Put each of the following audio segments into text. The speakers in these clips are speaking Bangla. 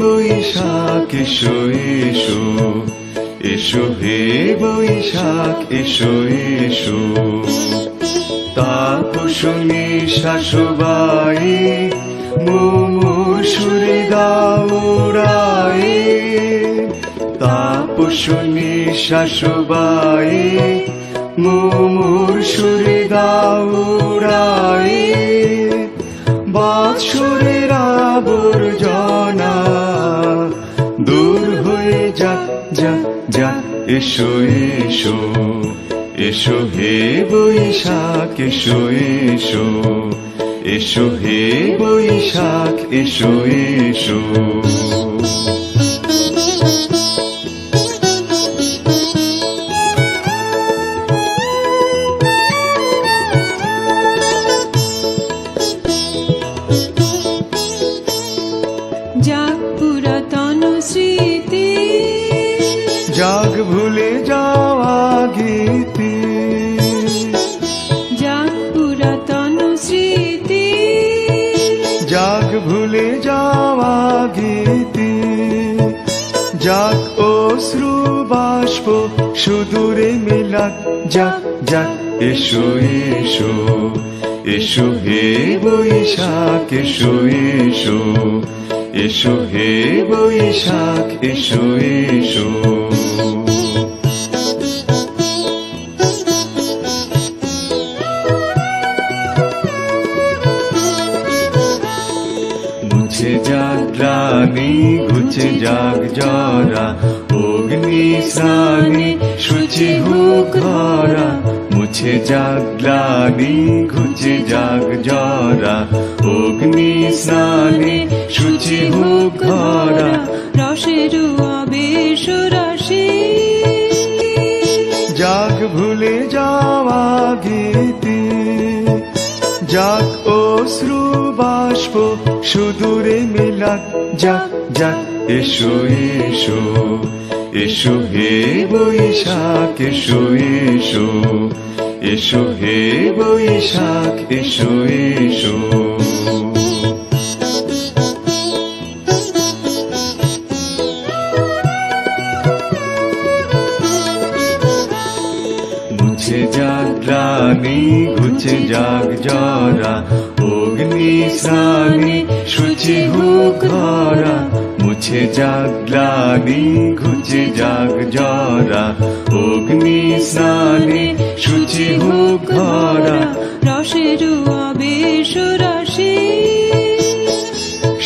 বৈশাখ, এসো এসো। এসো হে বৈশাখ, এসো এসো। তাপসনী শাশুবাই মুমুর সুরে দাউরাই তাপসনী শাশুবাই মুমুর সুরে দূর হয়ে যাক যা যা, এসো এসো এসো হে বৈশাখ, এসো এসো এসো হে বৈশাখ, এসো এসো। যাক গীতি যাক অশ্রু বাষ্প সুদূরে মিলাক যাক যাক, এসো এসো এসো হে বৈশাখ, এসো এসো এসো হে বৈশাখ, এসো এসো। গ্লানি ঘুচে যাক জরা অগ্নি স্নানে শুচি হোক ঘরা মুছে যাক গ্লানি ঘুচে যাক জরা অগ্নি স্নানে শুচি হোক ঘরা রসের আবেশ রাশি যাক ভুলে যাওয়া গীতি যাক অশ্রু বাষ্প, সুদূরে মিলাক যাক যাক, এসো এসো এসো হে বৈশাখ, এসো এসো এসো হে বৈশাখ, এসো এসো। মুছে যাক গ্লানি ঘুচে যাক জরা অগ্নি স্নানে শুচি হোক ঘরা মুছে যাক গ্লানি ঘুচে যাক জরা অগ্নি স্নানে শুচি হোক ঘরা রসের আবেশ রাশি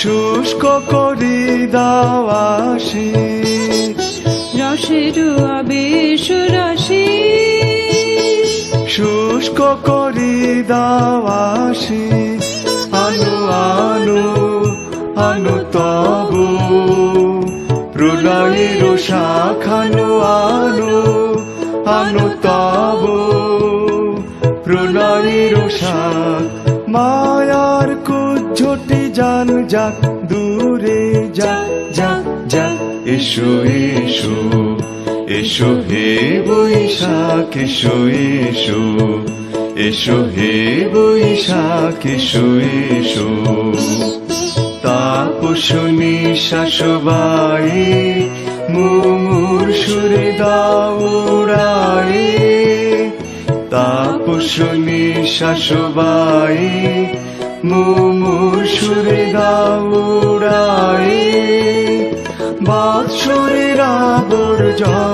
শুষ্ক করি দাওয়াসি রসের আবেশ রাশি শুষ্ক করি দাওয়াসি আনু আনু আনু তবু। প্রলয়ের শাখানু আনু আনু তবু। প্রলয়ের শাখ মায়ার কুজ্জটি জান, যাক দূরে যাক যাক যাক এসো এসো এসো হে বৈশাখ এসো এসো। এসো হে বৈশাখ এসো এসো। তাপসনী শাসবাই মুমুর সুরে দাউড়াই তাপসনী শাসবাই মুমুর সুরে দাউড়াই বাৎসরের আবর্জনা